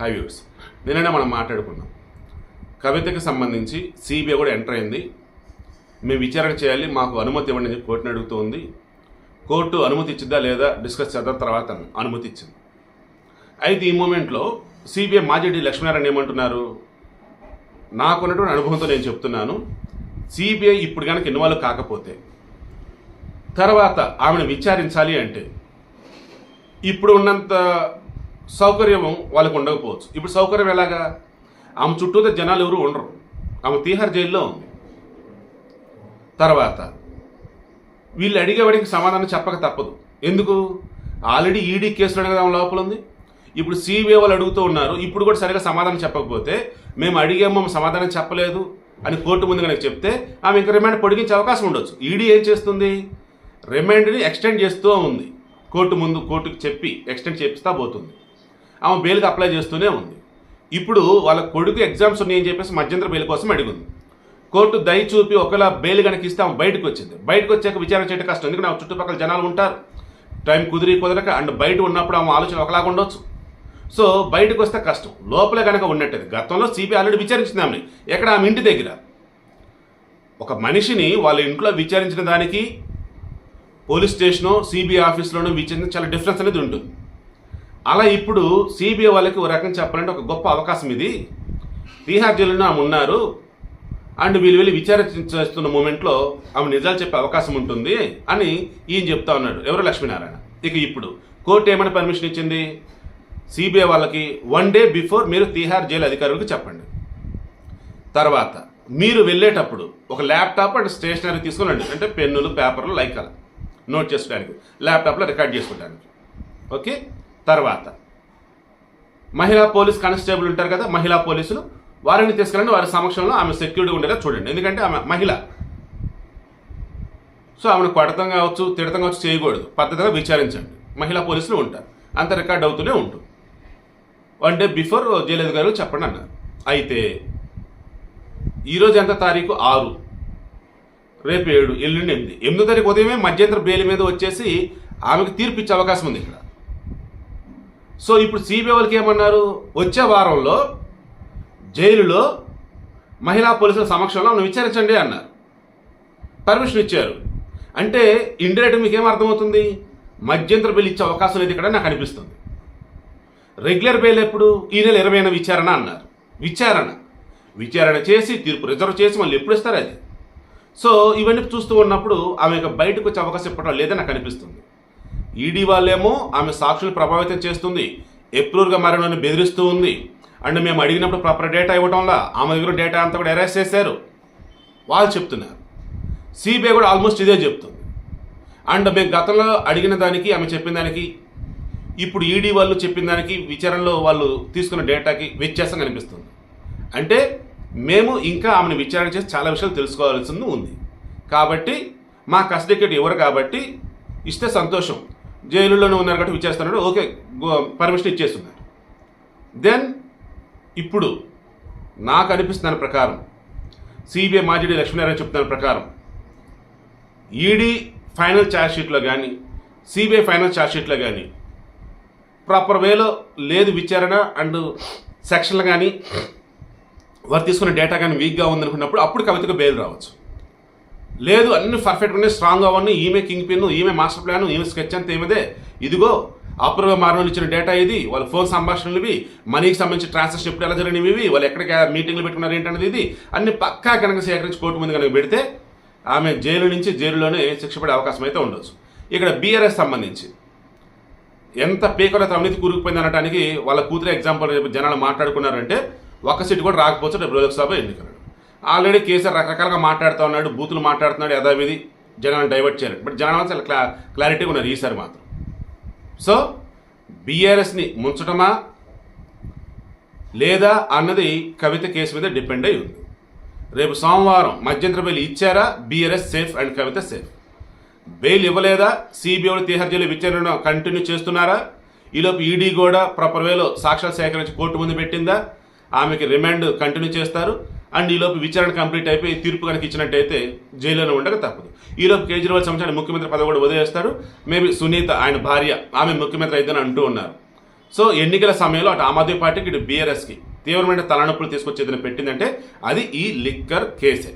High views నిన్ననే మనం మాట్లాడుకున్నాం. కవితకి సంబంధించి సిబిఐ కూడా ఎంటర్ అయింది. మేము విచారణ చేయాలి మాకు అనుమతి ఇవ్వండి అని కోర్టుని అడుగుతోంది. కోర్టు అనుమతి ఇచ్చిద్దా లేదా డిస్కస్ చేద్దాం తర్వాత అనుమతి ఇచ్చింది. అయితే ఈ మూమెంట్లో సిబిఐ మాజీ లక్ష్మీనారాయణ ఏమంటున్నారు? నాకున్నటువంటి అనుభవంతో నేను చెప్తున్నాను. సిబిఐ ఇప్పుడు కనుక ఇన్వాల్వ్ కాకపోతే తర్వాత ఆమెను విచారించాలి అంటే ఇప్పుడు ఉన్నంత సౌకర్యం వాళ్ళకు ఉండకపోవచ్చు. ఇప్పుడు సౌకర్యం ఎలాగా? ఆమె చుట్టూతో జనాలు ఎవరు ఉండరు. ఆమె తీహార్ జైల్లో ఉంది. తర్వాత వీళ్ళు అడిగేవాడికి సమాధానం చెప్పక తప్పదు. ఎందుకు? ఆల్రెడీ ఈడీ కేసులు కదా ఆమె లోపల ఉంది. ఇప్పుడు సిబిఐ వాళ్ళు అడుగుతూ ఉన్నారు. ఇప్పుడు కూడా సరిగా సమాధానం చెప్పకపోతే మేము అడిగాము ఆమె సమాధానం చెప్పలేదు అని కోర్టు ముందు కనుక చెప్తే ఆమె ఇంకా రిమాండ్ పొడిగించే అవకాశం ఉండొచ్చు. ఈడీ ఏం చేస్తుంది? రిమాండ్ని ఎక్స్టెండ్ చేస్తూ ఉంది. కోర్టు ముందు కోర్టుకి చెప్పి ఎక్స్టెండ్ చేపిస్తా పోతుంది. ఆమె బెయిల్కి అప్లై చేస్తూనే ఉంది. ఇప్పుడు వాళ్ళ కొడుకు ఎగ్జామ్స్ ఉన్నాయని చెప్పేసి మధ్యంతర బెయిల్ కోసం అడిగింది. కోర్టు దయ చూపి ఒకవేళ బెయిల్ కనుక ఇస్తే ఆమె బయటకు వచ్చింది. బయటకు వచ్చాక విచారణ చేయడం కష్టం. ఎందుకంటే ఆమె చుట్టుపక్కల జనాలు ఉంటారు. టైం కుదిరి కుదరక అండ్ బయట ఉన్నప్పుడు ఆమె ఆలోచన ఒకలాగా ఉండొచ్చు. సో బయటకు వస్తే కష్టం. లోపల కనుక ఉన్నట్టేది గతంలో సిబిఐ ఆల్రెడీ విచారించింది ఆమెని. ఎక్కడ ఆమె ఇంటి దగ్గర? ఒక మనిషిని వాళ్ళ ఇంట్లో విచారించిన దానికి పోలీస్ స్టేషను సిబిఐ ఆఫీస్లోనూ విచారించిన చాలా డిఫరెన్స్ అనేది ఉంటుంది. అలా ఇప్పుడు సిబిఐ వాళ్ళకి ఒక రకం చెప్పాలంటే ఒక గొప్ప అవకాశం ఇది. తీహార్ జైలులో ఆమె ఉన్నారు. అండ్ వీళ్ళు వెళ్ళి విచారణ చేస్తున్న మూమెంట్లో ఆమె నిజాలు చెప్పే అవకాశం ఉంటుంది అని ఈయన చెప్తా ఉన్నాడు. ఎవరు? లక్ష్మీనారాయణ. ఇక ఇప్పుడు కోర్టు ఏమైనా పర్మిషన్ ఇచ్చింది? సిబిఐ వాళ్ళకి వన్ డే బిఫోర్ మీరు తీహార్ జైలు అధికారులకు చెప్పండి. తర్వాత మీరు వెళ్ళేటప్పుడు ఒక ల్యాప్టాప్ అండ్ స్టేషనరీ తీసుకుని అంటే పెన్నులు పేపర్లు లైక్ అలా నోట్ చేసుకోవడానికి ల్యాప్టాప్లో రికార్డ్ చేసుకోవడానికి. ఓకే తర్వాత మహిళా పోలీస్ కానిస్టేబుల్ ఉంటారు కదా మహిళా పోలీసులు వారిని తీసుకెళ్ళండి వారి సమక్షంలో ఆమె సెక్యూరిటీ ఉండేలా చూడండి. ఎందుకంటే ఆమె మహిళ. సో ఆమెను కొడతం కావచ్చు తిడతం కావచ్చు చేయకూడదు. పద్ధతిగా విచారించండి. మహిళా పోలీసులు ఉంటారు. అంత రికార్డ్ అవుతూనే ఉంటుంది వన్ డే బిఫోర్ జయలలిత గారు చెప్పండి అన్నారు. అయితే ఈరోజు ఎంత తారీఖు? ఆరు. రేపు ఏడు ఎల్లుండి ఎనిమిది. ఎనిమిదో తారీఖు ఉదయమే మధ్యంతర బెయిల్ మీద వచ్చేసి ఆమెకు తీర్పు ఇచ్చే అవకాశం ఉంది ఇక్కడ. సో ఇప్పుడు సిబిఐ వాళ్ళకి ఏమన్నారు? వచ్చే వారంలో జైలులో మహిళా పోలీసుల సమక్షంలో ఆమెను విచారించండి అన్నారు. పర్మిషన్ ఇచ్చారు. అంటే ఇండైరెక్ట్ మీకు అర్థమవుతుంది? మధ్యంతర బెయిల్ ఇచ్చే అవకాశం లేదు ఇక్కడ నాకు అనిపిస్తుంది. రెగ్యులర్ బెయిల్ ఎప్పుడు? ఈ నెల ఇరవైన విచారణ అన్నారు. విచారణ. విచారణ చేసి తీర్పు రిజర్వ్ చేసి మళ్ళీ ఎప్పుడు ఇస్తారు అది? సో ఇవన్నీ చూస్తూ ఉన్నప్పుడు ఆమె బయటకు వచ్చే అవకాశం ఇప్పటం లేదని నాకు అనిపిస్తుంది. ఈడీ వాళ్ళేమో ఆమె సాక్షులు ప్రభావితం చేస్తుంది. ఎప్రూవ్గా మారినని బెదిరిస్తూ ఉంది. అండ్ మేము అడిగినప్పుడు ప్రాపర్ డేటా ఇవ్వడంలో ఆమె దగ్గర డేటా అంతా కూడా అరెస్ట్ చేశారు. వాళ్ళు చెప్తున్నారు. సిబిఐ కూడా ఆల్మోస్ట్ ఇదే చెప్తుంది. అండ్ మేము గతంలో అడిగిన దానికి ఆమె చెప్పిన దానికి ఇప్పుడు ఈడీ వాళ్ళు చెప్పిన దానికి విచారణలో వాళ్ళు తీసుకున్న డేటాకి వ్యత్యాసం కనిపిస్తుంది. అంటే మేము ఇంకా ఆమెను విచారణ చేసి చాలా విషయాలు తెలుసుకోవాల్సింది ఉంది. కాబట్టి మా కస్టడీకి ఇవ్వరు కాబట్టి ఇస్తే సంతోషం. జైలులోనే ఉన్నారు కాబట్టి విచారిస్తున్నాడు ఓకే పర్మిషన్ ఇచ్చేస్తున్నారు. దెన్ ఇప్పుడు నాకు అనిపిస్తున్న ప్రకారం సిబిఐ మాజీ లక్ష్మీనారాయణ చెప్తున్న ప్రకారం ఈడీ ఫైనల్ ఛార్జ్షీట్లో కానీ సిబిఐ ఫైనల్ ఛార్జ్షీట్లో కానీ ప్రాపర్ వేలో లేదు విచారణ అండ్ సెక్షన్లు కానీ వారు తీసుకున్న డేటా కానీ వీక్గా ఉందనుకున్నప్పుడు అప్పుడు కవితకు బెయిల్ రావచ్చు. లేదు అన్ని పర్ఫెక్ట్గానే స్ట్రాంగ్గా ఉన్నాయి ఈమె కింగ్ పిన్ ఈమె మాస్టర్ ప్లాన్ ఈమె స్కెచ్ అంతా ఏమిదే? ఇదిగో అప్రూవ్ మారణాలు ఇచ్చిన డేటా ఇది వాళ్ళ ఫోన్ సంభాషణలు ఇవి మనీకి సంబంధించి ట్రాన్సాక్షన్ ఎప్పుడు ఎలా జరిగినవి ఇవి వాళ్ళు ఎక్కడికి మీటింగ్లు పెట్టుకున్నారు ఏంటనేది ఇది అన్ని పక్కా కనుక సేకరించి కోర్టు ముందు కనుక పెడితే ఆమె జైలు నుంచి జైలులోనే శిక్ష పడే అవకాశం అయితే ఉండొచ్చు. ఇక్కడ బీఆర్ఎస్ సంబంధించి ఎంత పీకలతో అవినీతి కూరుకుపోయింది అనడానికి వాళ్ళ కూతురు ఎగ్జాంపుల్ రేపు జనాలు మాట్లాడుకున్నారంటే ఒక్క సీట్ కూడా రాకపోవచ్చు రేపు లోక్సభ ఎన్నికలు. ఆల్రెడీ కేసీఆర్ రకరకాలుగా మాట్లాడుతూ ఉన్నాడు బూతులు మాట్లాడుతున్నాడు యథావిధి జనాన్ని డైవర్ట్ చేయాలి బట్ జనాలు చాలా క్లా క్లారిటీగా ఉన్నారు ఈసారి మాత్రం. సో బీఆర్ఎస్ని ముంచటమా? లేదా అన్నది కవిత కేసు మీద డిపెండ్ అయి ఉంది. రేపు సోమవారం మధ్యంతర బెయిల్ ఇచ్చారా? BRS safe and Kavitha safe. Bail ఇవ్వలేదా? సిబిఐ తీహార్ జైలు విచారణ కంటిన్యూ చేస్తున్నారా? ఈలోపు ఈడీ కూడా ప్రాపర్ వేలో సాక్ష్యాలు సేకరించి కోర్టు ముందు పెట్టిందా? ఆమెకి రిమాండ్ కంటిన్యూ చేస్తారు? అండ్ ఈలోపు విచారణ కంప్లీట్ అయిపోయి తీర్పు కనుక ఇచ్చినట్టయితే జైల్లోనే ఉండక తప్పదు. ఈలోపు కేజ్రీవాల్ సంవత్సరాన్ని ముఖ్యమంత్రి పదవి కూడా వదిలేస్తారు. మేబీ సునీత ఆయన భార్య ఆమె ముఖ్యమంత్రి అయిద్దని అంటూ ఉన్నారు. సో ఎన్నికల సమయంలో అటు ఆమ్ ఆద్మీ పార్టీకి ఇటు బీఆర్ఎస్కి తీవ్రమైన తలనొప్పులు తీసుకొచ్చేదని పెట్టిందంటే అది ఈ లిక్కర్ కేసే.